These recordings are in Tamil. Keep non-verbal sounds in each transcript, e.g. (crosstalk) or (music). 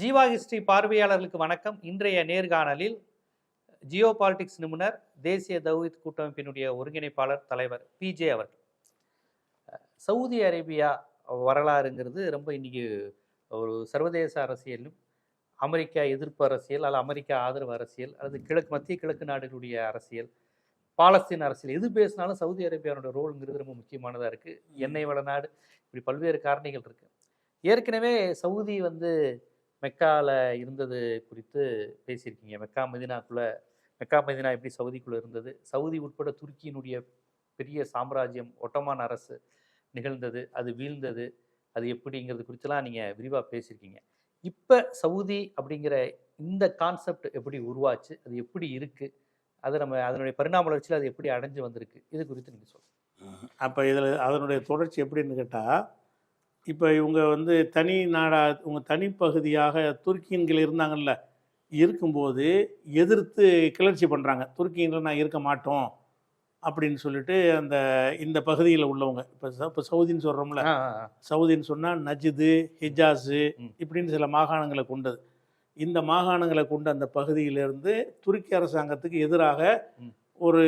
ஜீவா ஹிஸ்டரி பார்வையாளர்களுக்கு வணக்கம். இன்றைய நேர்காணலில் ஜியோ பாலிடிக்ஸ் நிபுணர் தேசிய தௌஹித் கூட்டமைப்பினுடைய ஒருங்கிணைப்பாளர் தலைவர் பிஜே அவர்கள். சவுதி அரேபியா வரலாறுங்கிறது ரொம்ப இன்னைக்கு ஒரு சர்வதேச அரசியலும் அமெரிக்கா எதிர்ப்பு அரசியல் அல்லது அமெரிக்கா ஆதரவு அரசியல் அல்லது கிழக்கு மத்திய கிழக்கு நாடுகளுடைய அரசியல் பாலஸ்தீன் அரசியல் எது பேசினாலும் சவுதி அரேபியாவோட ரோலுங்கிறது ரொம்ப முக்கியமானதாக இருக்குது எண்ணெய் வள நாடு இப்படி பல்வேறு காரணிகள் இருக்குது ஏற்கனவே சவுதி வந்து மெக்காவில் இருந்தது குறித்து பேசியிருக்கீங்க. மெக்கா மதினாக்குள்ளே மெக்கா மதினா எப்படி சவுதிக்குள்ளே இருந்தது? சவுதி உட்பட துருக்கியினுடைய பெரிய சாம்ராஜ்யம் ஒட்டமான் அரசு நிகழ்ந்தது அது வீழ்ந்தது அது எப்படிங்கிறது குறித்தெல்லாம் நீங்கள் விரிவாக பேசியிருக்கீங்க. இப்போ சவுதி அப்படிங்கிற இந்த கான்செப்ட் எப்படி உருவாச்சு? அது எப்படி இருக்குது அது நம்ம அதனுடைய பரிணாம வளர்ச்சியில் அது எப்படி அடைஞ்சு வந்திருக்கு? இது குறித்து நீங்கள் சொல்லுங்கள் அப்போ இதில் அதனுடைய தொடர்ச்சி எப்படின்னு கேட்டால் இப்போ இவங்க வந்து தனி நாடா இவங்க தனிப்பகுதியாக துருக்கியன்கள் இருந்தாங்கல்ல இருக்கும்போது எதிர்த்து கிளர்ச்சி பண்ணுறாங்க துருக்கியன்கள் நான் இருக்க மாட்டோம் அப்படின்னு சொல்லிட்டு அந்த இந்த பகுதியில் உள்ளவங்க இப்போ இப்போ சவுதின்னு சொல்கிறோம்ல. சவுதின்னு சொன்னால் நஜிது ஹிஜாஸு. இப்படின்னு சில மாகாணங்களை கொண்டது இந்த மாகாணங்களை கொண்ட அந்த பகுதியிலிருந்து துருக்கி அரசாங்கத்துக்கு எதிராக. ஒரு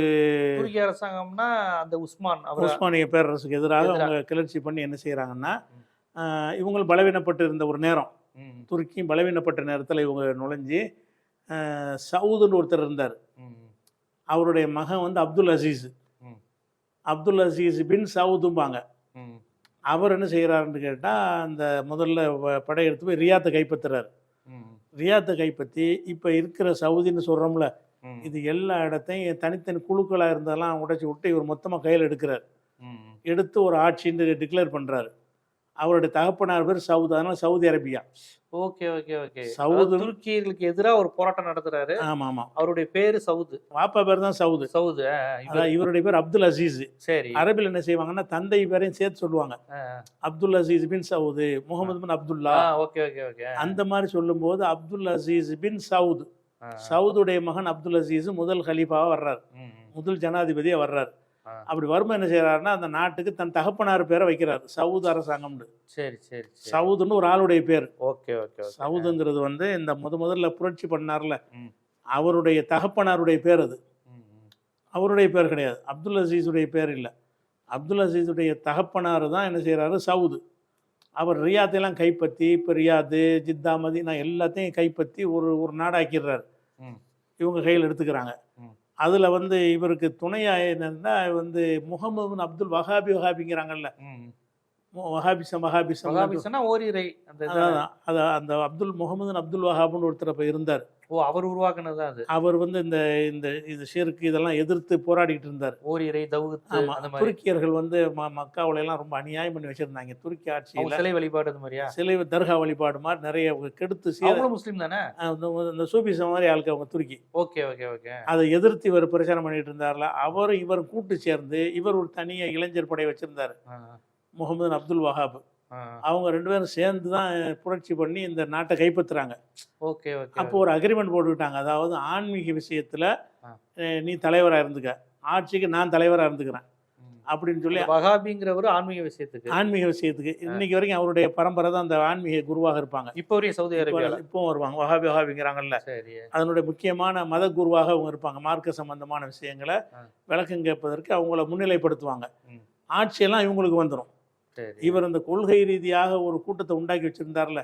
துருக்கி அரசாங்கம்னா அந்த உஸ்மான் உஸ்மானிய பேரரசுக்கு எதிராக எதிரா- அவங்க கிளர்ச்சி பண்ணி என்ன செய்கிறாங்கன்னா. இவங்க பலவீனப்பட்டு இருந்த ஒரு நேரம். ம், துருக்கி பலவீனப்பட்ட நேரத்தில் இவங்க நுழைஞ்சு சவுதுன்னு ஒருத்தர் இருந்தார். அவருடைய மகன் வந்து அப்துல் அசீஸ். அப்துல் அசீஸ் பின் சவுதும்பாங்க. அவர் என்ன செய்கிறாருன்னு கேட்டால் அந்த முதல்ல படையெடுத்து போய் ரியாத்தை கைப்பற்றுறாரு ரியாத்தை கைப்பற்றி இப்போ இருக்கிற சவுதின்னு சொல்கிறோம்ல இது எல்லா இடத்தையும் தனித்தனி குழுக்களாக இருந்ததெல்லாம் உடைச்சி விட்டு இவர் மொத்தமாக கையில் எடுக்கிறார். எடுத்து ஒரு ஆட்சின்னு டிக்ளேர் பண்ணுறாரு அவருடைய தகப்பனார் பேர் சவுதி. அதனால Saudi Arabia. Okay okay okay. Saud- துருக்கியர்களுக்கு எதிராக ஒரு போராட்டம் நடத்துறாரு. ஆமாம். ஆமாம் அவருடைய பேரு சவுது. வாப்பா பேர் தான் சவுது. சவுது இவருடைய பேர் அப்துல் அசீஸ். சரி. அரபில் என்ன செய்வாங்கன்னா தந்தை பேரையும் சேர்த்து சொல்லுவாங்க. Abdul Aziz bin Saud Muhammad bin Abdullah. Okay okay okay அந்த மாதிரி சொல்லும்போது அப்துல் அசீஸ் பின் சவுத். சவுதுடைய மகன் அப்துல் அசீஸ் முதல் கலீஃபாவாக வர்றார். முதல் ஜனாதிபதியாக வர்றார். அப்படி வரும்போது என்ன செய்யறாருன்னா அந்த நாட்டுக்கு தன் தகப்பனார் பேரை வைக்கிறார். சவுத் அரசாங்கம்னு. சரி சரி சவுதுன்னு ஒரு ஆளுடைய பேர். ஓகே ஓகே சவுதுங்கிறது வந்து இந்த முத முதல்ல புரட்சி பண்ணார்ல. அவருடைய தகப்பனாருடைய பேர் அது. அவருடைய பேர் கிடையாது. அப்துல் அசீஸுடைய பேர் இல்லை. அப்துல் அசீஸுடைய தகப்பனார் தான் என்ன செய்கிறாரு சவுது. அவர் ரியாத்தையெல்லாம் கைப்பற்றி இப்போ ரியாது ஜித்தா மதீனா எல்லாத்தையும் கைப்பற்றி ஒரு ஒரு நாடாக்கிடுறாரு. இவங்க கையில் எடுத்துக்கிறாங்க. அதில் வந்து இவருக்கு துணையாக என்னன்னா வந்து முகமது அப்துல் வஹாபி வஹாபிங்கிறாங்கல்ல. வஹாபிசம் வஹாபிசம் மகாபிசனா ஓரிரை அந்த அது அந்த அப்துல் முகமது அப்துல் வஹாப்னு ஒருத்தர் அப்போ இருந்தார். ஓ அவர் உருவாக்குனது அது. அவர் வந்து இந்த இந்த இது ஷிருக்கு இதெல்லாம் எதிர்த்து போராடிட்டு இருந்தார். ஓரிரை தவுத்து துருக்கியர்கள் வந்து மக்காவுல எல்லாம் ரொம்ப அநியாயம் பண்ணி வச்சிருந்தாங்க. துருக்கி ஆட்சியில. சிலை வழிபாடு அது மாதிரியா? சிலை தர்கா வழிபாடு மாதிரி நிறைய கெடுத்து சீர அவங்களும் முஸ்லீம் தானே? இந்த சூபிசம் மாதிரி ஆளுக்கு அவங்க துருக்கி. Okay okay okay. அதை எதிர்த்து இவர் பிரச்சாரம் பண்ணிட்டு இருந்தார்ல. அவரும் இவர் கூட்டு சேர்ந்து இவர் ஒரு தனியா இளைஞர் படை வச்சிருந்தாரு. முகமது அப்துல் வஹாப். அவங்க ரெண்டு பேரும் சேர்ந்து தான் புரட்சி பண்ணி இந்த நாட்டை கைப்பற்றுறாங்க. ஓகே ஓகே அப்போ ஒரு அக்ரிமெண்ட் போட்டுக்கிட்டாங்க. அதாவது ஆன்மீக விஷயத்துல நீ தலைவரா இருந்துக்க. ஆட்சிக்கு நான் தலைவரா இருந்துக்கிறேன். அப்படின்னு சொல்லி வகாபிங்கிறவர் ஆன்மீக விஷயத்துக்கு. ஆன்மீக விஷயத்துக்கு. இன்னைக்கு வரைக்கும் அவருடைய பரம்பரை தான் அந்த ஆன்மீக குருவாக இருப்பாங்க. இப்போ வரையும் சவுதி அரேபியால. இப்போ வருவாங்க. வஹாபி வஹாபிங்கிறாங்கல்ல. சரி. அதனுடைய முக்கியமான மத குருவாக அவங்க இருப்பாங்க. மார்க்க சம்பந்தமான விஷயங்களை கேட்பதற்கு அவங்கள முன்னிலைப்படுத்துவாங்க. ஆட்சியெல்லாம் இவங்களுக்கு வந்துடும் இவர் இந்த கொள்கை ரீதியாக ஒரு கூட்டத்தை உண்டாக்கி வச்சிருந்தார்ல.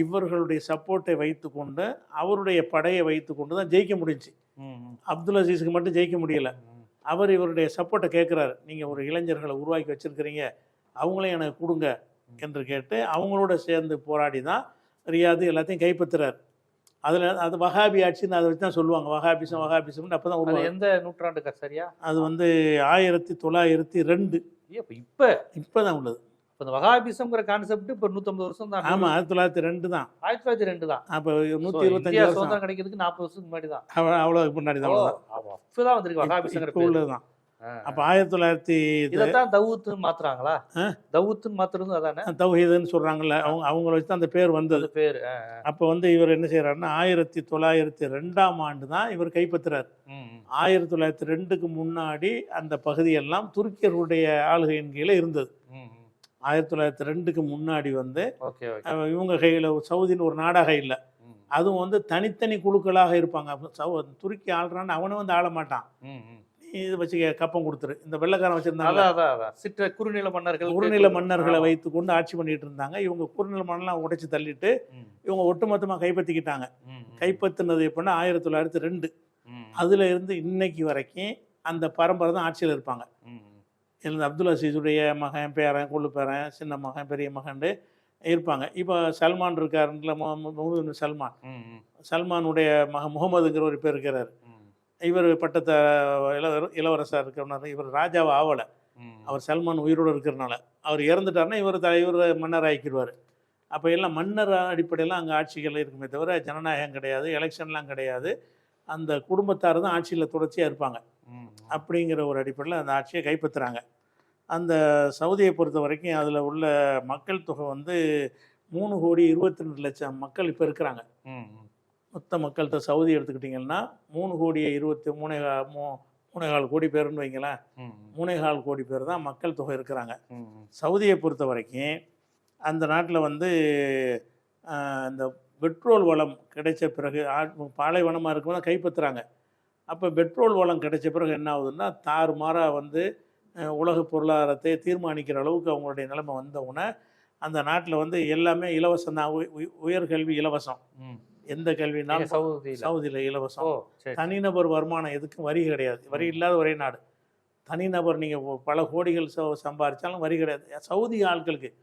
இவர்களுடைய சப்போர்ட்டை வைத்துக்கொண்டு அவருடைய படையை வைத்துக்கொண்டு தான் ஜெயிக்க முடிஞ்சுச்சு. ம், ம், அப்துல் அசீஸுக்கு மட்டும் ஜெயிக்க முடியல. அவர் இவருடைய சப்போர்ட்டை கேட்குறாரு. நீங்கள் ஒரு இளைஞர்களை உருவாக்கி வச்சிருக்கிறீங்க. அவங்களையும் எனக்கு கொடுங்க என்று கேட்டு அவங்களோட சேர்ந்து போராடி தான் ரியாது எல்லாத்தையும் கைப்பற்றுறாரு. அதில் அது வஹாபி ஆட்சின்னு அதை வச்சு தான் சொல்லுவாங்க. வஹாபிசம் வஹாபிசம்னு அப்போ தான் உருவாங்க எந்த நூற்றாண்டுக்கா சரியா? அது வந்து ஆயிரத்தி தொள்ளாயிரத்தி ரெண்டு. இப்ப இப்ப இப்போ தான் உள்ளது. இப்ப இந்த வகாபிசம்ங்கிற கான்செப்ட் இப்ப நூத்தம்பது வருஷம் தான் ஆமாம் ஆயிரத்தி தொள்ளாயிரத்தி ரெண்டு தான். ஆயிரத்தி தொள்ளாயிரத்தி ரெண்டு தான். அப்போ நூற்றி இருபத்தஞ்சு சுதந்திரம் கிடைக்கிறதுக்கு நாற்பது வருஷத்துக்கு முன்னாடி தான் அவ்வளோ முன்னாடி தான் அவ்வளவுதான். இப்பதான் வந்திருக்கு வகாபிசங்கிற இப்போ உள்ளது தான். அப்போ ஆயிரத்தி தொள்ளாயிரத்தி இதைத்தான் தவுத்துன்னு மாத்துறாங்களா? தவுத்துன்னு மாத்துறது அதானே? தௌஹீதுன்னு சொல்கிறாங்கல்ல அவங்க அவங்கள வச்சு தான் அந்த பேர் வந்தது. பேரு. அப்போ வந்து இவர் என்ன செய்கிறாருன்னா ஆயிரத்தி தொள்ளாயிரத்தி ரெண்டாம் ஆண்டு தான் இவர் கைப்பற்றுறார். ஆயிரத்தி தொள்ளாயிரத்தி ரெண்டுக்கு முன்னாடி அந்த பகுதியெல்லாம் துருக்கியர்களுடைய ஆளுகையின் கீழே இருந்தது. ஆயிரத்தி தொள்ளாயிரத்தி ரெண்டுக்கு முன்னாடி வந்து இவங்க கையில் சவுதின்னு ஒரு நாடாக இல்லை. அதுவும் வந்து தனித்தனி குழுக்களாக இருப்பாங்க. சவு துருக்கி ஆள்றான்னு அவனும் வந்து ஆள மாட்டான். நீ இது வச்சு கப்பம் கொடுத்துரு. இந்த வெள்ளைக்காரன் வச்சிருந்தாங்க சிற்ற குறுநில மன்னர்கள் குறுநில மன்னர்களை வைத்து கொண்டு ஆட்சி பண்ணிட்டு இருந்தாங்க. இவங்க குறுநில மன்னர்லாம் உடைச்சு தள்ளிட்டு இவங்க ஒட்டுமொத்தமாக கைப்பற்றிக்கிட்டாங்க. கைப்பற்றினது எப்படின்னா ஆயிரத்தி தொள்ளாயிரத்தி ரெண்டு. அதுல இருந்து இன்னைக்கு வரைக்கும் அந்த பரம்பரை தான் ஆட்சியில் இருப்பாங்க. இந்த அப்துல் அசீஸுடைய மகன் பேரன் கொள்ளு பேரன் சின்ன மகன் பெரிய மகன்ட்டு இருப்பாங்க. இப்போ சல்மான் முகமது சல்மான். சல்மானுடைய மகன் முகமதுங்கிற ஒரு பேர் இருக்கிறார். இவர் பட்டத்தை இளவர் இளவரசர் இருக்கிறனால இவர் ராஜாவை ஆவலை. அவர் சல்மான் உயிரோடு இருக்கிறனால. அவர் இறந்துட்டாருன்னா இவர் த இவர் மன்னர் ஆக்கிடுவார். அப்போ எல்லாம் மன்னர் அடிப்படையில் அங்கே ஆட்சிகள் இருக்குமே தவிர ஜனநாயகம் கிடையாது எலெக்ஷன்லாம் கிடையாது. அந்த குடும்பத்தார் தான் ஆட்சியில் தொடர்ச்சியாக இருப்பாங்க. அப்படிங்கிற ஒரு அடிப்படையில் அந்த ஆட்சியை கைப்பற்றுறாங்க. அந்த சவுதியை பொறுத்த வரைக்கும் அதில் உள்ள மக்கள் தொகை வந்து மூணு கோடி இருபத்தி ரெண்டு லட்சம் மக்கள் இப்போ இருக்கிறாங்க. மொத்த மக்கள்கிட்ட சவுதி எடுத்துக்கிட்டிங்கன்னா மூணு கோடியே இருபத்தி மூணே மூ மூணே கால் கோடி பேருன்னு வைங்களேன். ம், மூணே கால் கோடி பேர் தான் மக்கள் தொகை இருக்கிறாங்க. சவுதியை பொறுத்த வரைக்கும் அந்த நாட்டில் வந்து இந்த பெட்ரோல் வளம் கிடைச்ச பிறகு பாலைவனமாக இருக்கும்போது கைப்பற்றுறாங்க. அப்போ பெட்ரோல் வளம் கிடைச்ச பிறகு என்ன ஆகுதுன்னா தாறுமாறாக வந்து உலக பொருளாதாரத்தை தீர்மானிக்கிற அளவுக்கு அவங்களுடைய நிலைமை வந்தவுடனே அந்த நாட்டில் வந்து எல்லாமே இலவசம் தான். உய- உய- உயர்கல்வி இலவசம். எந்த கல்வினாலும் சவுதியில. இலவசம். தனிநபர் வருமானம் எதுக்கும் வரி கிடையாது. வரி இல்லாத ஒரே நாடு. தனிநபர் நீங்கள் பல கோடிகள் ச- சம்பாதிச்சாலும் வரி கிடையாது. சவுதி ஆட்களுக்கு.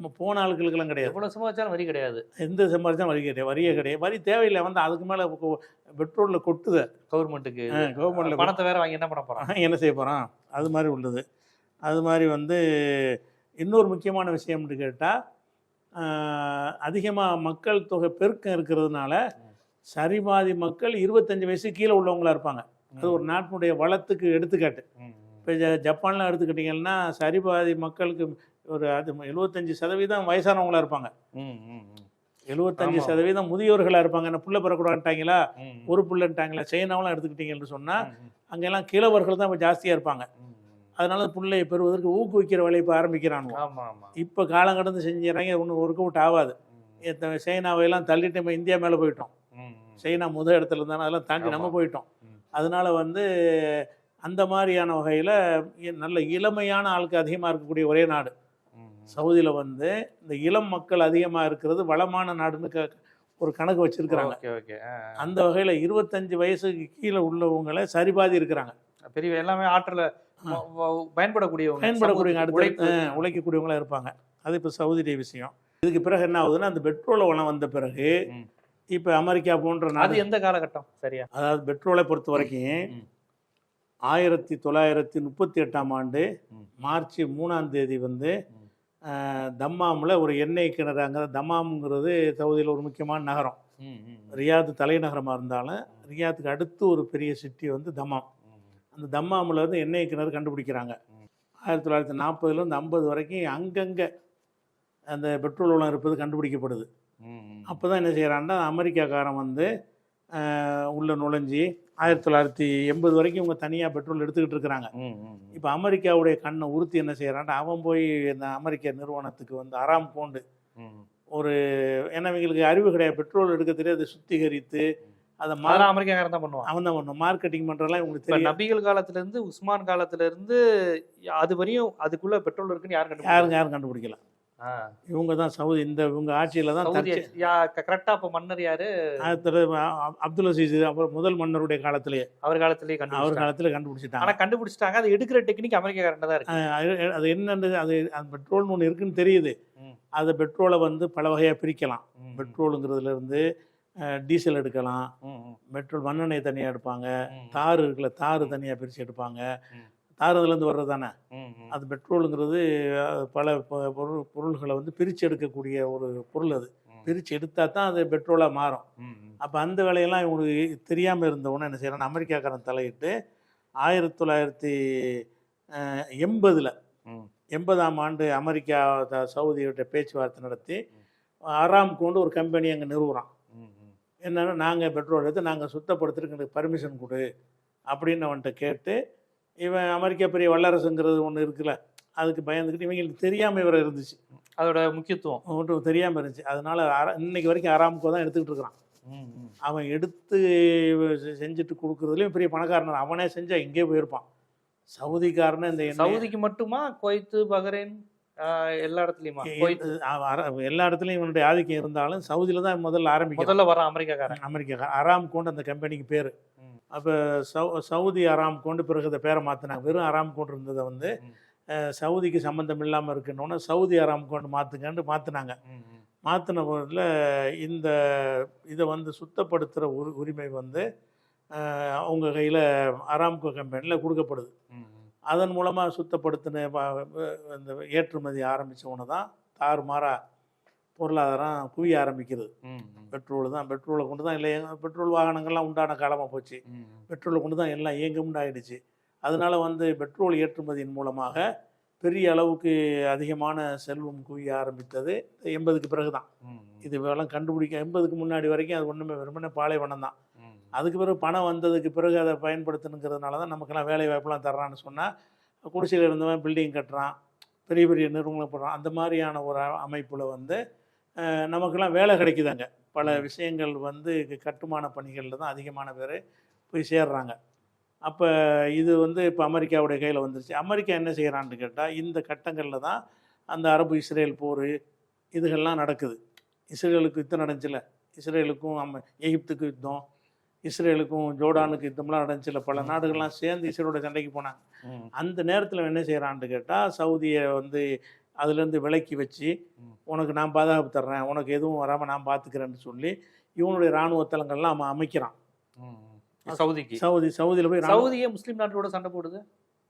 நம்ம போன ஆட்களுக்கெல்லாம் கிடையாது. எவ்வளவு சமாச்சாரம் வரி கிடையாது. எந்த சம்பாதிச்சாலும் வரி கிடையாது. வரியே கிடையாது. வரி தேவையில்லை வந்து அதுக்கு மேலே பெட்ரோலில் கொட்டுது. கவர்மெண்ட்டுக்கு கவர்மெண்ட்டில் பணத்தை வேற வாங்கி என்ன பண்ண போறான்? என்ன செய்ய போகிறான் அது மாதிரி உள்ளது. அது மாதிரி வந்து இன்னொரு முக்கியமான விஷயம்னு கேட்டால் அதிகமாக மக்கள் தொகை பெருக்கம் இருக்கிறதுனால சரிபாதி மக்கள் இருபத்தஞ்சு வயசு கீழே உள்ளவங்களா இருப்பாங்க. அது ஒரு நாட்டினுடைய வளத்துக்கு எடுத்துக்காட்டு. இப்போ ஜப்பான்லாம் எடுத்துக்கிட்டிங்கன்னா சரிபாதி மக்களுக்கு ஒரு அது எழுபத்தஞ்சு சதவீதம் வயசானவங்களா இருப்பாங்க. எழுபத்தஞ்சு. சதவீதம் முதியோர்களாக இருப்பாங்க என்ன புள்ள பெறக்கூடாதுட்டாங்களா. ஒரு புள்ளன்ட்டாங்களா சைனாவெலாம் எடுத்துக்கிட்டீங்கன்னு சொன்னால். அங்கெல்லாம் கிழவர்கள் தான் இப்போ ஜாஸ்தியாக இருப்பாங்க. அதனால பிள்ளையை பெறுவதற்கு ஊக்குவிக்கிற வேலையை இப்போ ஆமா இப்போ காலம் கடந்து செஞ்சுறாங்க ஒன்றும் ஒர்க் அவுட் ஆகாது சைனாவையெல்லாம் தள்ளிட்டு நம்ம இந்தியா மேலே போயிட்டோம். சைனா முதல் இடத்துல இருந்தாலும் அதெல்லாம் தாண்டி நம்ம. போயிட்டோம். அதனால வந்து அந்த மாதிரியான வகையில் நல்ல இளமையான ஆளுக்கு அதிகமாக இருக்கக்கூடிய ஒரே நாடு. சவுதியில் வந்து இந்த இளம் மக்கள் அதிகமாக இருக்கிறது வளமான நாடுன்னு க ஒரு கணக்கு வச்சிருக்கிறாங்க ஓகே. அந்த வகையில் இருபத்தஞ்சு வயசுக்கு கீழே உள்ளவங்களை சரிபாதி இருக்கிறாங்க பெரிய எல்லாமே ஆற்றல பயன்படக்கூடியவங்க பயன்படக்கூடிய சமூகத்துக்கு அடுத்த உழைப்பு. அஹ், உழைக்கக்கூடியவங்களா இருப்பாங்க அது இப்போ சவுதியுடைய விஷயம் இதுக்கு பிறகு என்ன ஆகுதுன்னா அந்த பெட்ரோல் வளம் வந்த பிறகு. இப்போ அமெரிக்கா போன்ற அது நாடு எந்த காலகட்டம் சரியா அதாவது பெட்ரோலை பொறுத்த வரைக்கும். ஆயிரத்தி தொள்ளாயிரத்தி முப்பத்தி எட்டாம் ஆண்டு. மார்ச் மூணாம் தேதி வந்து தம்மாமில் ஒரு எண்ணெய் கிணறு அங்கே தம்மாம்ங்கிறது சவுதியில் ஒரு முக்கியமான நகரம். ரியாத் தலைநகரமாக இருந்தாலும் ரியாத்துக்கு அடுத்து ஒரு பெரிய சிட்டி வந்து தம்மாம் அந்த தம்மாமில் இருந்து எண்ணெய் கிணறு கண்டுபிடிக்கிறாங்க. ஆயிரத்தி தொள்ளாயிரத்தி நாற்பதுலேருந்து ஐம்பது வரைக்கும் அங்கங்கே அந்த பெட்ரோல் வளம் இருப்பது கண்டுபிடிக்கப்படுது. அப்போ தான் என்ன செய்கிறான்னா அமெரிக்காக்காரன் வந்து உள்ள நுழைஞ்சி ஆயிரத்தி தொள்ளாயிரத்தி எண்பது வரைக்கும் இவங்க தனியாக பெட்ரோல் எடுத்துக்கிட்டு இருக்கிறாங்க. இப்போ அமெரிக்காவுடைய கண்ணை உறுத்தி என்ன செய்கிறான்னா அவன் போய் இந்த அமெரிக்க நிறுவனத்துக்கு வந்து அராம் போண்டு. ஒரு ஏன்னா இவங்களுக்கு அறிவு கிடையாது. பெட்ரோல் எடுக்க தெரியாது. சுத்திகரித்து அதை மா. அதெல்லாம் அமெரிக்காக்காரன் தான் பண்ணுவான். அவன் தான் பண்ணும் மார்க்கெட்டிங் பண்ணுறதெல்லாம் இவங்களுக்கு தெரியும் நபிகள் காலத்துல இருந்து உஸ்மான் காலத்துல இருந்து அது வரையும் அதுக்குள்ள பெட்ரோல் இருக்குன்னு யாரும் யாரும் கண்டுபிடிக்கல. ஆ. இவங்க தான் சவுதி இந்த இவங்க ஆட்சியில் தான் சவுதி தற்செ- யா- கரெக்டா அப்ப மன்னர் யாரு? அப்துல் அசீஸ் அப்புறம் முதல் மன்னருடைய காலத்திலேயே. அவர் காலத்திலேயே அவர் காலத்தில் கண்டுபிடிச்சிட்டாங்க. ஆனா கண்டுபிடிச்சிட்டாங்க. அது எடுக்கிற டெக்னிக் அமெரிக்காக்காரன் தான் இருக்கு. அது- என்னன்றது அது அது பெட்ரோல்னு ஒன்று இருக்குன்னு தெரியுது. அதை பெட்ரோலை வந்து பல வகையாக பிரிக்கலாம். பெட்ரோலுங்கிறதுல இருந்து டீசல் எடுக்கலாம். பெட்ரோல் மண்ணெண்ணெய் தனியாக எடுப்பாங்க. தார் இருக்குல்ல தார் தனியாக பிரித்து எடுப்பாங்க. தார் அதுலேருந்து வர்றது தானே. அது பெட்ரோலுங்கிறது பல பொருள் பொருள்களை வந்து பிரித்து எடுக்கக்கூடிய ஒரு பொருள் அது பிரித்து எடுத்தால் தான் அது பெட்ரோலாக மாறும். அப்போ அந்த வேலையெல்லாம் இவங்களுக்கு தெரியாமல் இருந்தவொன்னே என்ன செய்யறான் அமெரிக்காக்காரன் தலையிட்டு ஆயிரத்தி தொள்ளாயிரத்தி எண்பதில். எண்பதாம் ஆண்டு அமெரிக்கா த- சவுதியோட பேச்சுவார்த்தை நடத்தி ஆறாம் கொண்டு ஒரு கம்பெனி அங்கே நிறுவுறான். என்னன்னா நாங்கள் பெட்ரோல் எடுத்து நாங்கள் சுத்தப்படுத்துறதுக்கு பர்மிஷன் கொடு அப்படின்னு அவன்கிட்ட கேட்டு இவன் அமெரிக்கா பெரிய வல்லரசுங்கிறது ஒன்று இருக்குல்ல அதுக்கு பயந்துக்கிட்டு இவங்களுக்கு தெரியாமல் இவரை இருந்துச்சு. அதோட முக்கியத்துவம். ஒன்றும் தெரியாமல் இருந்துச்சு. அதனால அர இன்னைக்கு வரைக்கும் அராம்கோ தான் எடுத்துக்கிட்டு இருக்கிறான். அவன் எடுத்து செஞ்சுட்டு கொடுக்குறதுலேயும் பெரிய பணக்காரன். அவனே செஞ்சா இங்கே போயிருப்பான். சவுதிக்காரனே இந்த சவுதிக்கு மட்டுமா? குவைத்து பஹ்ரைன் ஆஹ், எல்லா இடத்துலயுமா? எல்லா இடத்துலையும் இவனுடைய ஆதிக்கம் இருந்தாலும் சவுதியில் தான் முதல்ல ஆரம்பிக்கும் முதல்ல வர அமெரிக்காக்காரன். அமெரிக்கா அராம்கோண்டு அந்த கம்பெனிக்கு பேர். அப்போ சவு சவுதி அராம்கோண்டு பிறகு இந்த பேரை மாற்றினாங்க வெறும் அராம்கோண்டு இருந்ததை வந்து சவுதிக்கு சம்மந்தம் இல்லாமல் இருக்குன்னொன்னே சவுதி அராம்கோண்டு மாற்றுங்கன்னு மாற்றினாங்க. மாற்றின போதில் இந்த இதை வந்து சுத்தப்படுத்துகிற உரி உரிமை வந்து அவங்க கையில் அராம்கோ கம்பெனியில் கொடுக்கப்படுது. அதன் மூலமாக சுத்தப்படுத்தின இந்த ஏற்றுமதி ஆரம்பித்தவொன்னு தான் தாறுமாறா பொருளாதாரம் குவிய ஆரம்பிக்கிறது. பெட்ரோல் தான் பெட்ரோலை கொண்டு தான் இல்லை பெட்ரோல் வாகனங்கள்லாம் உண்டான காலமாக போச்சு. பெட்ரோலை கொண்டு தான் எல்லாம் இயங்கமுண்டு ஆயிடுச்சு அதனால வந்து பெட்ரோல் ஏற்றுமதியின் மூலமாக பெரிய அளவுக்கு அதிகமான செல்வம் குவிய ஆரம்பித்தது எண்பதுக்கு பிறகு தான். இது இதெல்லாம் கண்டுபிடிக்க எண்பதுக்கு முன்னாடி வரைக்கும் அது ஒன்றுமே வெறுமனே பாலைவனம் தான். அதுக்கு பிறகு பணம் வந்ததுக்கு பிறகு அதை பயன்படுத்தணுங்கிறதுனால தான் நமக்கெல்லாம் வேலை வாய்ப்பெல்லாம் தர்றான்னு சொன்னால் குடிசையில் இருந்தவன் பில்டிங் கட்டுறான் பெரிய பெரிய நிறுவனங்கள் போடுறான் அந்த மாதிரியான ஒரு அமைப்பில் வந்து நமக்கெல்லாம் வேலை கிடைக்குதாங்க. பல விஷயங்கள் வந்து கட்டுமான பணிகளில் தான் அதிகமான பேர் போய் சேர்றாங்க. அப்போ இது வந்து இப்போ அமெரிக்காவுடைய கையில் வந்துருச்சு. அமெரிக்கா என்ன செய்கிறான்னு கேட்டால் இந்த கட்டங்களில் தான் அந்த அரபு இஸ்ரேல் போர் இதுகள்லாம் நடக்குது. இஸ்ரேலுக்கு யுத்தம் நடந்துச்சுல இஸ்ரேலுக்கும் அம்ம எகிப்துக்கு யுத்தம். இஸ்ரேலுக்கும் ஜோர்டானுக்கு யுத்தம்லாம் நடந்துச்சுல பல நாடுகள்லாம் சேர்ந்து இஸ்ரேலோட சண்டைக்கு போனாங்க. அந்த நேரத்தில் என்ன செய்கிறான்னு கேட்டால் சவுதியை வந்து அதுலேருந்து விலக்கி வச்சு. உனக்கு நான் பாதுகாப்பு தர்றேன் உனக்கு எதுவும் வராமல் நான் பார்த்துக்கிறேன்னு சொல்லி இவனுடைய இராணுவ தளங்கள்லாம் அவன் அமைக்கிறான். சவுதிக்கு. சவுதி சவுதியில் போய் சவுதியே முஸ்லீம் நாட்டோட சண்டை போடுது?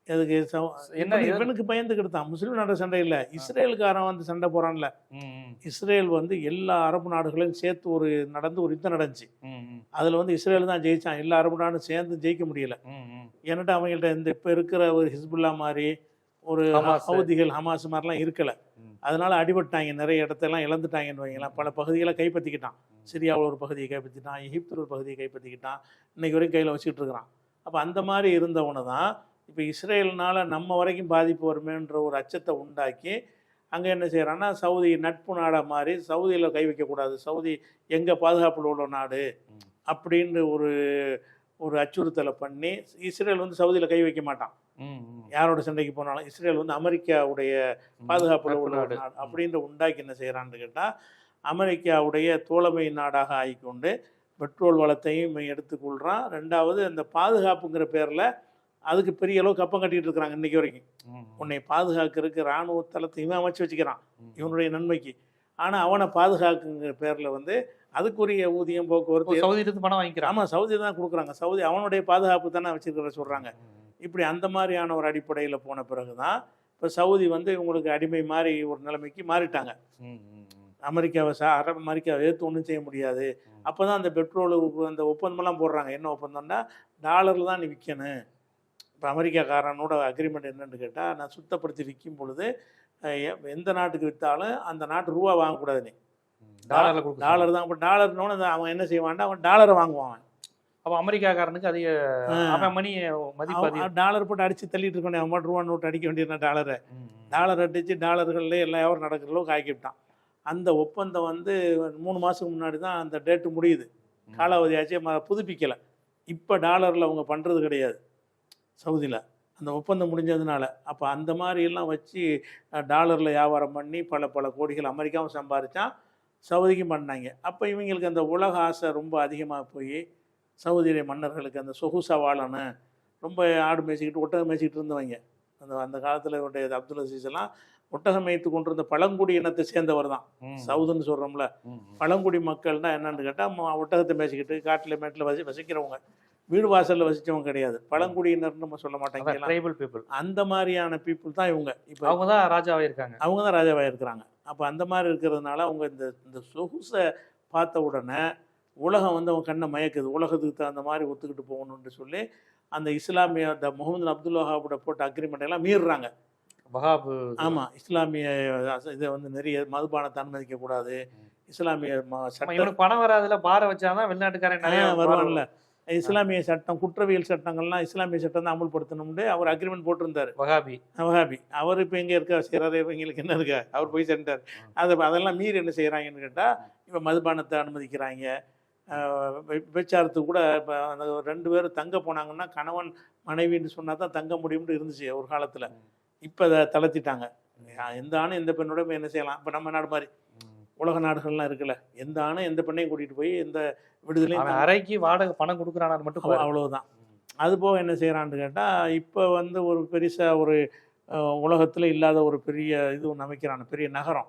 எதுக்கு? சவு- என்ன இவனுக்கு- பயந்துக்கிட்டு தான் முஸ்லீம் நாடு சண்டை இல்லை. இஸ்ரேலுக்காரன் வந்து சண்டை ம். இஸ்ரேல் வந்து எல்லா அரபு நாடுகளையும் சேர்த்து ஒரு நடந்து ஒரு யுத்தம் நடந்துச்சு. அதில் வந்து இஸ்ரேல் தான் ஜெயிச்சான். எல்லா அரபு நாடும் சேர்ந்து ஜெயிக்க முடியல. ஏன்னாட்டா அவங்கள்ட்ட இந்த இப்போ இருக்கிற ஒரு ஹிஸ்புல்லா மாதிரி ஒரு ஹமாஸ். ஹவுதிகள் ஹமாஸ் மாதிரிலாம் இருக்கல. அதனால அடிபட்டாங்க நிறைய இடத்தெல்லாம் இழந்துட்டாங்கன்னு வைங்களேன் பல பகுதிகளை கைப்பற்றிக்கிட்டான் சிரியாவில் ஒரு பகுதியை கைப்பற்றிட்டான் எகிப்தில் ஒரு பகுதியை கைப்பற்றிக்கிட்டான் இன்னைக்கு வரைக்கும் கையில் வச்சுக்கிட்டு இருக்கிறான் அப்போ அந்த மாதிரி இருந்தவனை தான் இப்போ இஸ்ரேல்னால நம்ம வரைக்கும் பாதிப்பு வருமேன்ற ஒரு அச்சத்தை உண்டாக்கி அங்கே என்ன செய்கிறான்னா சவுதி நட்பு நாடாக மாறி சவுதியில் கை வைக்கக்கூடாது சவுதி எங்கள் பாதுகாப்பில் உள்ள நாடு ம். அப்படின்னு ஒரு ஒரு அச்சுறுத்தலை பண்ணி இஸ்ரேல் வந்து சவுதியில் கை வைக்க மாட்டான். யாரோட சண்டைக்கு போனாலும் இஸ்ரேல் வந்து அமெரிக்காவுடைய பாதுகாப்புல உள்ள நாடு. அப்படின்ற உண்டாக்கி என்ன செய்கிறான்னு கேட்டால் அமெரிக்காவுடைய தோழமை நாடாக ஆகிக்கொண்டு பெட்ரோல் வளத்தையும் எடுத்துக்கொள்கிறான் ரெண்டாவது அந்த பாதுகாப்புங்கிற பேரில் அதுக்கு பெரிய அளவு கப்பம் கட்டிட்டு இருக்கிறாங்க இன்னைக்கு வரைக்கும். உன்னை பாதுகாக்கிறதுக்கு இராணுவ தளத்தை இவன் அமைச்சு வச்சுக்கிறான். இவனுடைய நன்மைக்கு ஆனால் அவனை பாதுகாக்குங்கிற பேரில் வந்து அதுக்குரிய ஊதியம் போக்குவரத்து சவுதியில இருந்து பணம் வாங்கிக்கிறான் ஆமாம் சவுதி தான் கொடுக்குறாங்க. சவுதி அவனுடைய பாதுகாப்பு தானே வச்சிருக்கிற சொல்கிறாங்க. இப்படி அந்த மாதிரியான ஒரு அடிப்படையில் போன பிறகு தான் இப்போ சவுதி வந்து இவங்களுக்கு அடிமை மாதிரி ஒரு நிலைமைக்கு மாறிட்டாங்க. அமெரிக்காவை சா அரபு அமெரிக்காவை ஏற்று ஒன்றும் செய்ய முடியாது. அப்போ தான் அந்த பெட்ரோல் அந்த ஒப்பந்தமெல்லாம் போடுறாங்க. என்ன ஒப்பந்தம்னா டாலரில் தான் நீ விற்கணும் இப்போ அமெரிக்காக்காரனோட அக்ரிமெண்ட் என்னன்னு கேட்டால் நான் சுத்தப்படுத்தி விற்கும் பொழுது எந்த நாட்டுக்கு விற்றாலும் அந்த நாட்டு ரூபா வாங்கக்கூடாது நீ. டாலர்ல கொடுக்க டாலர் தான் இப்போ டாலர்னோட அவன் என்ன செய்வான்டா அவன் டாலரை வாங்குவான். அப்ப அமெரிக்காக்காரனுக்கு அதிக. அவன் மணி மதிப்பு டாலர் போட்டு அடித்து தள்ளிட்டு இருக்கணும் அவன் ரூபா நோட்டு அடிக்க வேண்டியது டாலரை. டாலர் அடித்து டாலர்கள்ல எல்லாம் வியாபாரம் நடக்கிற அளவுக்கு ஆக்கிவிட்டான். அந்த ஒப்பந்தம் வந்து மூணு மாதத்துக்கு முன்னாடி தான் அந்த டேட்டு முடியுது. காலாவதி ஆச்சு புதுப்பிக்கலை. இப்போ டாலரில் அவங்க பண்ணுறது கிடையாது. சவுதியில் அந்த ஒப்பந்தம் முடிஞ்சதுனால. அப்போ அந்த மாதிரி எல்லாம் வச்சு டாலரில் வியாபாரம் பண்ணி பல பல கோடிகள் அமெரிக்காவும் சம்பாரிச்சான். சவுதிக்கும் பண்ணாங்க அப்போ இவங்களுக்கு அந்த உலக ஆசை ரொம்ப அதிகமாக போய் சவுதியிலே மன்னர்களுக்கு அந்த சொகுசா வாழணும் ரொம்ப ஆடு மேய்ச்சிக்கிட்டு ஒட்டகம் மேய்ச்சிக்கிட்டு இருந்தவங்க. அந்த அந்த காலத்தில் இவருடைய அப்துல் அசீஸ் எல்லாம் ஒட்டகம் மேய்த்து கொண்டிருந்த பழங்குடி இனத்தை சேர்ந்தவர் தான். சவுதுன்னு சொல்கிறோம்ல. பழங்குடி மக்கள்னா என்னன்னு கேட்டால் ஒட்டகத்தை மேய்ச்சிக்கிட்டு காட்டில் மேட்டில் வசி வசிக்கிறவங்க. வீடு வாசலில் வசித்தவங்க கிடையாது. பழங்குடியினர்னு நம்ம சொல்ல மாட்டாங்க. ட்ரைபல் பீப்புள் அந்த மாதிரியான பீப்புள் தான் இவங்க. இப்போ அவங்க தான் ராஜாவே இருக்காங்க. அவங்க தான் ராஜாவாக இருக்கிறாங்க. அப்போ அந்த மாதிரி இருக்கிறதுனால அவங்க இந்த இந்த சொகுசை பார்த்த உடனே உலகம் வந்து அவங்க கண்ணை மயக்குது. உலகத்துக்கு தகுந்த மாதிரி ஒத்துக்கிட்டு போகணும்னு சொல்லி அந்த இஸ்லாமிய இந்த முகமது அப்துல் வஹாபோட போட்ட அக்ரிமெண்ட் எல்லாம் மீறுறாங்க. வஹாபு ஆமாம் இஸ்லாமிய இதை வந்து நிறைய மதுபானத்தை அனுமதிக்கக்கூடாது இஸ்லாமிய பணம் வராதுல பார வச்சாதான் வெளிநாட்டுக்காரன் நிறைய வருவான்ல. இஸ்லாமிய சட்டம் குற்றவியல் சட்டங்கள்லாம் இஸ்லாமிய சட்டம் தான் அமல்படுத்தணும்னு அவர் அக்ரிமெண்ட் போட்டிருந்தாரு. வகாபி வஹாபி. அவர் இப்போ எங்கே இருக்கா? செய்கிறாரு இவங்களுக்கு என்ன இருக்கா? அவர் போய் சென்றார் அதை அதெல்லாம் மீறி என்ன செய்கிறாங்கன்னு கேட்டால் இப்போ மதுபானத்தை அனுமதிக்கிறாங்க. விபச்சாரத்துக்கு கூட இப்போ அந்த ரெண்டு பேரும் தங்க போனாங்கன்னா கணவன் மனைவின்னு சொன்னால் தான் தங்க முடியும்னு இருந்துச்சு ஒரு காலத்தில். இப்போ அதை தளர்த்திட்டாங்க. எந்த ஆணும் எந்த பெண்ணோட என்ன செய்யலாம்? இப்போ நம்ம நாடு மாதிரி. உலக நாடுகள்லாம் இருக்குல்ல. எந்த ஆணும் எந்த பெண்ணையும் கூட்டிகிட்டு போய் எந்த விடுதலையும் அறைக்கு வாடகை பணம் கொடுக்குறானான்னு மட்டும். அவ்வளவுதான். அது போக என்ன செய்கிறான்னு கேட்டால் இப்போ வந்து ஒரு பெருசாக ஒரு உலகத்தில் இல்லாத ஒரு பெரிய இது ஒன்று அமைக்கிறான். பெரிய நகரம்.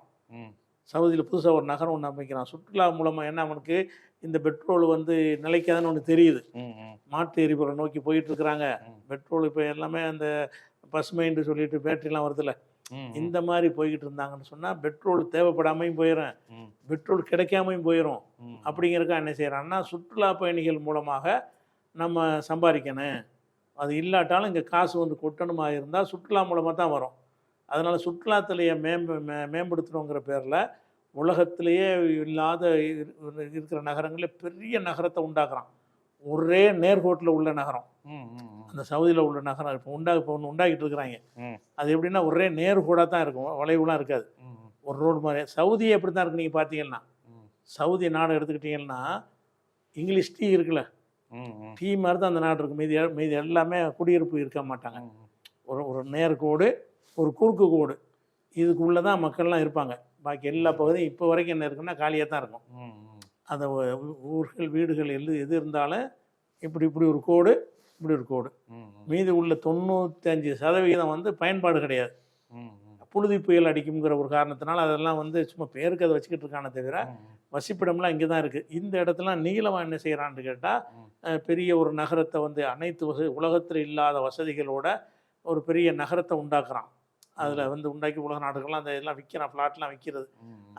சவுதியில் புதுசாக ஒரு நகரம் ஒன்று அமைக்கிறான். சுற்றுலா மூலமாக என்ன அவனுக்கு இந்த பெட்ரோல் வந்து நிலைக்காதுன்னு ஒன்று தெரியுது. மாட்டு எரிபொருளை நோக்கி போயிட்டு இருக்கிறாங்க. பெட்ரோல் இப்போ எல்லாமே அந்த பசுமைன்னு சொல்லிட்டு பேட்டரிலாம் வருதுல்ல. இந்த மாதிரி போய்கிட்டு இருந்தாங்கன்னு சொன்னால் பெட்ரோல் தேவைப்படாமையும் போயிடும் பெட்ரோல் கிடைக்காமையும் போயிடும். அப்படிங்கிறக்கா என்ன செய்கிறான்னா சுற்றுலா பயணிகள் மூலமாக நம்ம சம்பாதிக்கணும். அது இல்லாட்டாலும் இங்கே காசு வந்து கொட்டணுமா இருந்தால் சுற்றுலா மூலமாக தான் வரும். அதனால் சுற்றுலாத்துறையை மேம்ப மே மேம்படுத்தணுங்கிற பேரில் உலகத்திலேயே இல்லாத இரு- இருக்கிற நகரங்களில் பெரிய நகரத்தை உண்டாக்குறான். ஒரே நேர்கோட்டில் உள்ள நகரம். அந்த சவுதியில் உள்ள நகரம் இப்போ உண்டா இப்போ ஒன்று உண்டாக்கிட்டு இருக்கிறாங்க. அது எப்படின்னா ஒரே நேர்கோடாக தான் இருக்கும் வளைவுலாம் இருக்காது. ஒரு ரோடு மாதிரி. சவுதியே எப்படி தான் இருக்கு நீங்கள் பார்த்தீங்கன்னா. சவுதி நாடு எடுத்துக்கிட்டிங்கன்னா இங்கிலீஷ் டீ இருக்குல்ல. டீ மாதிரி தான் அந்த நாடு இருக்கும் மீதி மீதி எல்லாமே குடியிருப்பு இருக்க மாட்டாங்க. ஒரு ஒரு நேர்கோடு ஒரு குறுக்கு கோடு. இதுக்குள்ளே தான் மக்கள்லாம் இருப்பாங்க. பாக்கி எல்லா பகுதியும் இப்போ வரைக்கும் என்ன இருக்குன்னா காலியாக தான் இருக்கும். அந்த ஊர்கள் வீடுகள் எது எது இருந்தாலும் இப்படி இப்படி ஒரு கோடு இப்படி ஒரு கோடு. மீதி உள்ள தொண்ணூத்தஞ்சு சதவிகிதம் வந்து பயன்பாடு கிடையாது. புழுதி புயல் அடிக்குங்கிற ஒரு காரணத்தினால அதெல்லாம் வந்து சும்மா பேருக்கு அதை வச்சுக்கிட்டு இருக்கானே தவிர வசிப்பிடம்லாம் இங்கே தான் இருக்குது இந்த இடத்துல நீளமாக என்ன செய்கிறான்னு கேட்டால். பெரிய ஒரு நகரத்தை வந்து அனைத்து வசதி உலகத்தில் இல்லாத வசதிகளோட ஒரு பெரிய நகரத்தை உண்டாக்குறான் அதில் வந்து உண்டாக்கி உலக நாடுகள்லாம் அந்த எல்லாம் விற்கிறான் ஃப்ளாட்லாம் விற்கிறது.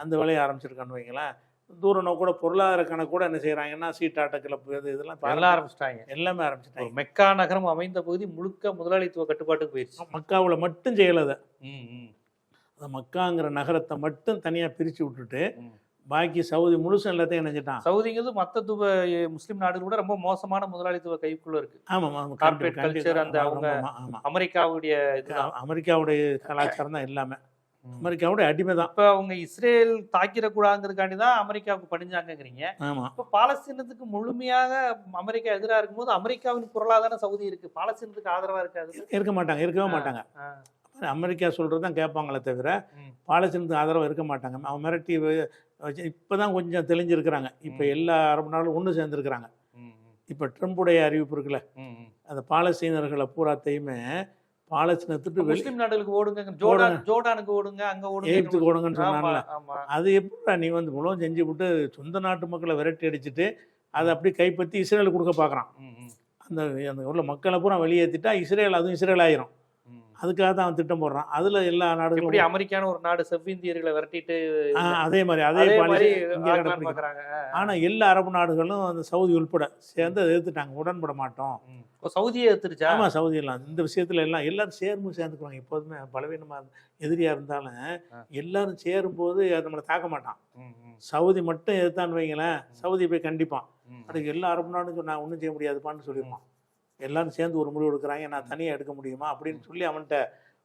அந்த வேலையை ஆரம்பிச்சிருக்கான்னு வைங்களேன் தூரம் கூட பொருளாதார கணக்கு கூட என்ன செய்கிறாங்கன்னா சீட்டாட்ட கிளப்பு இது இதெல்லாம் எல்லாம் ஆரம்பிச்சிட்டாங்க. எல்லாமே ஆரம்பிச்சிட்டாங்க. மெக்கா நகரம் அமைந்த பகுதி முழுக்க முதலாளித்துவ கட்டுப்பாட்டுக்கு போயிடுச்சு மக்காவில் மட்டும் செய்யலை அதை. ம், ம், அந்த மக்காங்கிற நகரத்தை மட்டும் தனியாக பிரித்து விட்டுட்டு. பாக்கி சவுதி முழுசும் எல்லாத்தையும் இணைஞ்சிட்டான். சவுதிங்கிறது மத்த துப முஸ்லிம் நாடுகள் கூட ரொம்ப மோசமான முதலாளித்துவ கைக்குள்ள இருக்கு. ஆமாம் Corporate culture அந்த அவங்க- அமெரிக்காவுடைய அமெரிக்காவுடைய கலாச்சாரம் தான் எல்லாமே. அமெரிக்காவுடைய அடிமை தான். இப்ப அவங்க இஸ்ரேல் தாக்கிடக்கூடாதுங்கிறதுக்காண்டி தான் அமெரிக்காவுக்கு பணிஞ்சாங்கங்கிறீங்க. ஆமாம் இப்ப பாலஸ்தீனத்துக்கு முழுமையாக அமெரிக்கா எதிரா இருக்கும்போது அமெரிக்காவின் குரலா தானே சவுதி இருக்கு. பாலஸ்தீனத்துக்கு ஆதரவா இருக்காது இருக்க மாட்டாங்க இருக்கவே. மாட்டாங்க. அமெரிக்கா சொல்கிறது தான் கேட்பாங்களே தவிர. பாலஸ்தீனத்துக்கு ஆதரவு இருக்க மாட்டாங்க. அவன் மிரட்டி இப்போ தான் கொஞ்சம் தெளிஞ்சிருக்கிறாங்க. இப்போ. எல்லா அரபு நாடும் ஒன்று சேர்ந்துருக்கிறாங்க. இப்போ ட்ரம்புடைய அறிவிப்பு இருக்குல்ல. அந்த பாலஸ்தீனர்களை பூராத்தையுமே பாலஸ்தீனத்துட்டு வெளி முஸ்லிம் நாடுகளுக்கு ஓடுங்க ஜோர்டான் ஜோர்டானுக்கு ஓடுங்க அங்க ஓடுங்க எகிப்துக்கு ஓடுங்கன்னு ஆமா அது எப்படிடா நீ வந்து முழுவதும் செஞ்சு விட்டு சொந்த நாட்டு மக்களை விரட்டி அடிச்சுட்டு அதை அப்படியே கைப்பற்றி இஸ்ரேலுக்கு கொடுக்க பார்க்குறான். அந்த அந்த உள்ள மக்களை பூரா வெளியேற்றிட்டா இஸ்ரேல் அதுவும் இஸ்ரேல் ஆயிரும். அதுக்காக தான் அவன் திட்டம் போடுறான். அதில் எல்லா எப்படி நாடுகளும் அமெரிக்கான ஒரு நாடு செவ்விந்தியர்களை விரட்டிட்டு அதே மாதிரி அதே பாலிசி ஆனால் எல்லா அரபு நாடுகளும் அந்த சவுதி உள்பட சேர்ந்து அதை எதிர்த்துட்டாங்க. உடன்பட மாட்டோம். சவுதியே எடுத்துருச்சா ஆமாம் சவுதி எல்லாம். இந்த விஷயத்துல எல்லாம் எல்லாரும் சேர்ந்து சேர்ந்துக்குவாங்க. எப்போதுமே பலவீனமாக எதிரியாக இருந்தாலும். எல்லாரும் சேரும்போது அது நம்மளை தாக்க மாட்டான். சவுதி மட்டும் எதிர்த்தான்னு வைங்களேன் சவுதி போய் கண்டிப்பான். அதுக்கு எல்லா அரபு நாடும் நான் ஒன்றும் செய்ய முடியாதுப்பான்னு சொல்லிடுவான் எல்லாரும் சேர்ந்து ஒரு முடிவு எடுக்கிறாங்க நான் தனியாக எடுக்க முடியுமா அப்படின்னு சொல்லி அவன்கிட்ட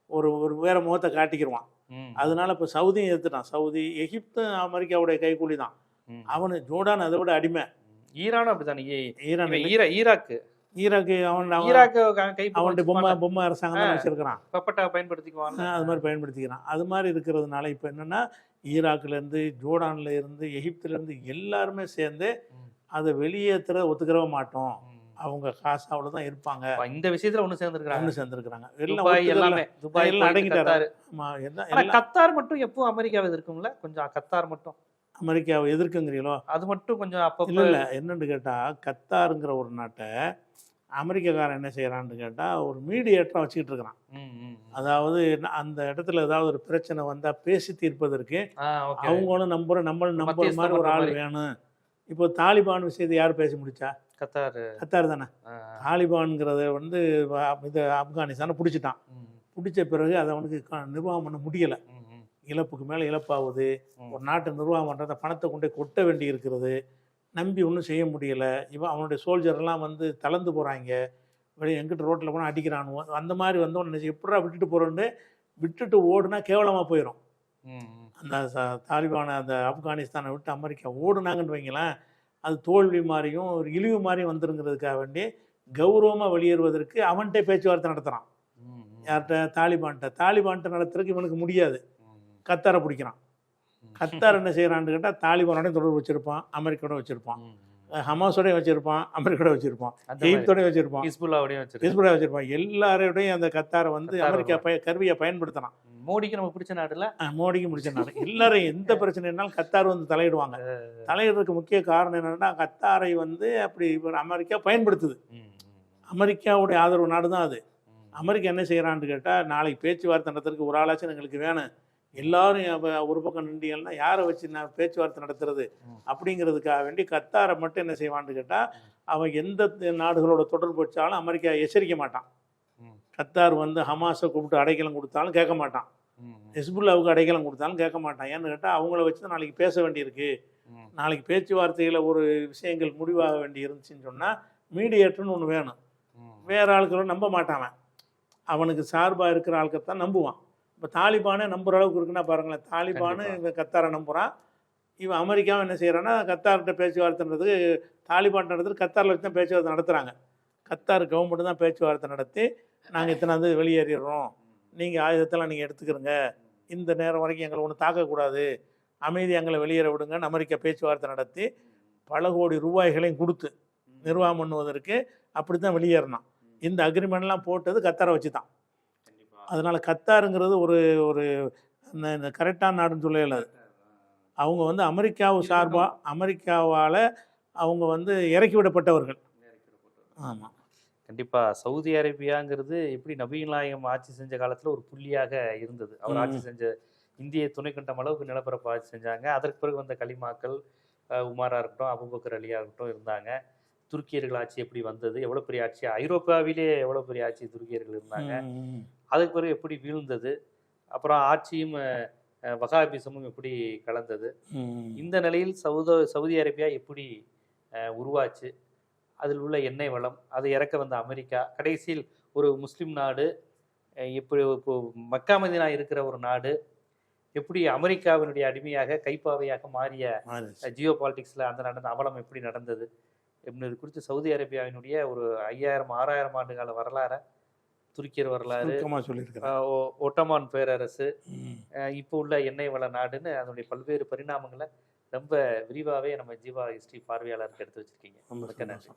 ஒரு ஒரு வேற முகத்தை காட்டிக்கிருவான். ம். அதனால இப்போ சவுதியும் எதிர்த்துட்டான். சவுதி எகிப்தும் அமெரிக்காவுடைய கைக்கூலி தான். அவனு ஜோர்டான் அதை விட அடிமை. ஈரானும் அப்படித்தானே? Iran Iraq. ஈராக்கு அவன் ஈராக்கு கை அவன்கிட்ட பொம்மை பொம்மை அரசாங்கம் தான் வச்சிருக்கிறான். பப்பட்டா பயன்படுத்திக்குவாங்க அது மாதிரி பயன்படுத்திக்கிறான். அது மாதிரி இருக்கிறதுனால இப்போ என்னென்னா ஈராக்லேருந்து ஜோர்டான்ல இருந்து எகிப்துலேருந்து எல்லாருமே சேர்ந்து. அதை வெளியேற்றுற ஒத்துக்கிறவே மாட்டோம். அவங்க காசாவில் தான் இருப்பாங்க அப்ப இந்த விஷயத்துல ஒண்ணு சேர்ந்துருக்காங்க ஒன்று சேர்ந்துருக்குறாங்க எல்லாம். எல்லாமே துபாய் அடங்கிட்டாரு. கத்தாரு. மட்டும் எப்போ அமெரிக்காவை எதிர்க்கும்ல கொஞ்சம் கத்தார் மட்டும் அமெரிக்காவை எதிர்க்குங்கிறீங்களோ அது மட்டும் கொஞ்சம் இல்லை அப்பப்போ இல்லை என்னன்னு கேட்டால் கத்தாருங்கிற ஒரு நாட்டை அமெரிக்காக்காரன் என்ன செய்கிறான்னு கேட்டால் ஒரு மீடியேட்டராக வச்சுக்கிட்டு இருக்கிறான். அதாவது அந்த இடத்துல ஏதாவது ஒரு பிரச்சனை வந்தால் பேசி தீர்ப்பதற்கு. அவங்களும் நம்புற நம்மளும் நம்புற மாதிரி ஒரு ஆள். வேணும் இப்போ தாலிபான் விஷயத்தை யார் பேசி முடிச்சா கத்தார். கத்தார் தானே? ஆ, தாலிபான்ங்கிறத வந்து இது ஆப்கானிஸ்தானை பிடிச்சிட்டான். பிடிச்ச பிறகு அதை அவனுக்கு நிர்வாகம் பண்ண முடியலை. இழப்புக்கு மேலே இழப்பாகுது. ஒரு நாட்டை நிர்வாகம் பண்ணுறத பணத்தை கொண்டு கொட்ட வேண்டி இருக்கிறது நம்பி ஒன்றும் செய்ய முடியல. இவன் அவனுடைய சோல்ஜர்லாம் வந்து தளர்ந்து போகிறாங்க வெளியே எங்கிட்ட ரோட்டில் போனால் அடிக்கிறானுவோ அந்த மாதிரி வந்தவன் எப்படா விட்டுட்டு போகிறோன்னு விட்டுட்டு ஓடுனா கேவலமாக போயிடும். அந்த தாலிபானை அந்த ஆப்கானிஸ்தானை விட்டு அமெரிக்கா ஓடுனாங்கன்னு வைங்களேன் அது தோல்வி மாதிரியும் ஒரு இழிவு மாதிரியும் வந்துருங்கிறதுக்காக வேண்டி கௌரவமாக வெளியேறுவதற்கு அவன்கிட்ட பேச்சுவார்த்தை நடத்துகிறான். யார்கிட்ட? தாலிபான்கிட்ட. தாலிபான்கிட்ட நடத்துறதுக்கு இவனுக்கு முடியாது. கத்தாரை பிடிக்கிறான். கத்தார் என்ன செய்கிறான்னு கேட்டால் தாலிபானோட தொடர்பு வச்சுருப்பான் அமெரிக்காவோட வச்சுருப்பான். ஹமாஸோடய வச்சுருப்பான் அமெரிக்காவோட வச்சுருப்பான். எகிப்தோடய வச்சுருப்பான். ஹிஸ்புல்லாவோடயும் வச்சிருக்கு ஹிஸ்புல்லா வச்சுருப்பான். எல்லாரோடையும் அந்த கத்தாரை வந்து அமெரிக்கா பய கருவியை பயன்படுத்தினான் மோடிக்கு நம்ம பிடிச்ச நாடுல? மோடிக்கு முடிச்சனால எல்லாரும் எந்த (laughs) பிரச்சனைனாலும் கத்தார் வந்து தலையிடுவாங்க. தலையிடுறதுக்கு முக்கிய காரணம் என்னன்னா கத்தாரை வந்து அப்படி அமெரிக்கா பயன்படுத்துது. அமெரிக்காவுடைய ஆதரவு நாடு தான் அது. அமெரிக்கா என்ன செய்கிறான்னு கேட்டால் நாளைக்கு பேச்சுவார்த்தை நடத்துறதுக்கு ஒரு ஆளாச்சும் எங்களுக்கு வேணும். எல்லாரும் ஒரு பக்கம் நின்றீங்கன்னா யாரை வச்சு நான் பேச்சுவார்த்தை நடத்துறது. அப்படிங்கிறதுக்காக வேண்டி கத்தாரை மட்டும் என்ன செய்வான்னு கேட்டால் அவன் எந்த நாடுகளோட தொடர்பு வச்சாலும் அமெரிக்கா எச்சரிக்க மாட்டான். கத்தார் வந்து ஹமாஸை கூப்பிட்டு அடைக்கலம் கொடுத்தாலும் கேட்க மாட்டான். ஹிஸ்புல்லாவுக்கு அடைக்கலம் கொடுத்தாலும் கேட்க மாட்டான் ஏன்னு கேட்டால் அவங்கள வச்சு தான் நாளைக்கு பேச வேண்டியிருக்கு. நாளைக்கு பேச்சுவார்த்தையில் ஒரு விஷயங்கள் முடிவாக வேண்டி இருந்துச்சுன்னு சொன்னால் மீடியேட்டர்னு ஒன்று வேணும். வேற ஆட்களும் நம்ப மாட்டான் அவன். அவனுக்கு சார்பாக இருக்கிற ஆட்களை தான் நம்புவான் இப்போ தாலிபானே நம்புற அளவுக்கு இருக்குன்னா பாருங்களேன் தாலிபானு. இவன் கத்தாரை நம்புகிறான் இவன் அமெரிக்காவும் என்ன செய்கிறான்னா கத்தார்கிட்ட பேச்சுவார்த்தைன்றது தாலிபான் நடத்துறது கத்தாரில் வச்சு தான் பேச்சுவார்த்தை நடத்துகிறாங்க கத்தார் கவர்மெண்ட் தான் பேச்சுவார்த்தை நடத்தி நாங்கள் இத்தனை வந்து வெளியேறிடுறோம் நீங்கள் ஆயுதத்தெல்லாம் நீங்கள் எடுத்துக்கிறங்க. இந்த நேரம் வரைக்கும் எங்களை ஒன்று தாக்கக்கூடாது. அமைதி எங்களை வெளியேற விடுங்கன்னு அமெரிக்கா பேச்சுவார்த்தை நடத்தி பல கோடி ரூபாய்களையும் கொடுத்து நிர்வாகம் பண்ணுவதற்கு அப்படி தான் வெளியேறினான் இந்த அக்ரிமெண்ட்லாம் போட்டது கத்தாரை வச்சு தான். அதனால் கத்தாருங்கிறது ஒரு ஒரு இந்த- கரெக்டான நாடுன்னு சொல்லல அவங்க வந்து அமெரிக்காவு சார்பாக அமெரிக்காவால் அவங்க வந்து இறக்கி விடப்பட்டவர்கள். ஆமாம் கண்டிப்பா. சவுதி அரேபியாங்கிறது எப்படி நபிகள் நாயகம் ஆட்சி செஞ்ச காலத்துல ஒரு புள்ளியாக இருந்தது. அவர். ஆட்சி செஞ்ச இந்திய துணைக்கண்டம் அளவுக்கு நிலப்பரப்பு ஆட்சி செஞ்சாங்க. அதற்கு பிறகு வந்த கலிமாக்கள் அஹ், உமாரா இருக்கட்டும் அபுபக்கர் அலியா இருக்கட்டும் இருந்தாங்க. துருக்கியர்கள் ஆட்சி எப்படி வந்தது? எவ்வளவு பெரிய ஆட்சி? ஐரோப்பாவிலே எவ்வளவு பெரிய ஆட்சி துருக்கியர்கள் இருந்தாங்க. அதுக்கு பிறகு எப்படி வீழ்ந்தது? அப்புறம் ஆட்சியும் வகாபிசமும் எப்படி கலந்தது? இந்த நிலையில் சவுத சவுதி அரேபியா எப்படி உருவாச்சு? அதில் உள்ள எண்ணெய் வளம் அதை இறக்க வந்த அமெரிக்கா கடைசியில் ஒரு முஸ்லிம் நாடு அஹ், இப்போ மக்கா மதினா இருக்கிற ஒரு நாடு எப்படி அமெரிக்காவினுடைய அடிமையாக கைப்பாவையாக மாறிய ஜியோ பாலிடிக்ஸில் அந்த நடந்த அவலம் எப்படி நடந்தது என்பது குறித்து சவுதி அரேபியாவினுடைய ஒரு ஐயாயிரம் ஆறாயிரம் ஆண்டு கால வரலாறை துருக்கியர் வரலாறு ஒட்டமான் பேரரசு இப்போ உள்ள எண்ணெய் வள நாடுன்னு அதனுடைய பல்வேறு பரிணாமங்களை ரொம்ப விரிவாகவே நம்ம ஜீவா ஹிஸ்டரி பார்வையாளருக்கு எடுத்து வச்சிருக்கீங்க. மிக்க நன்றி.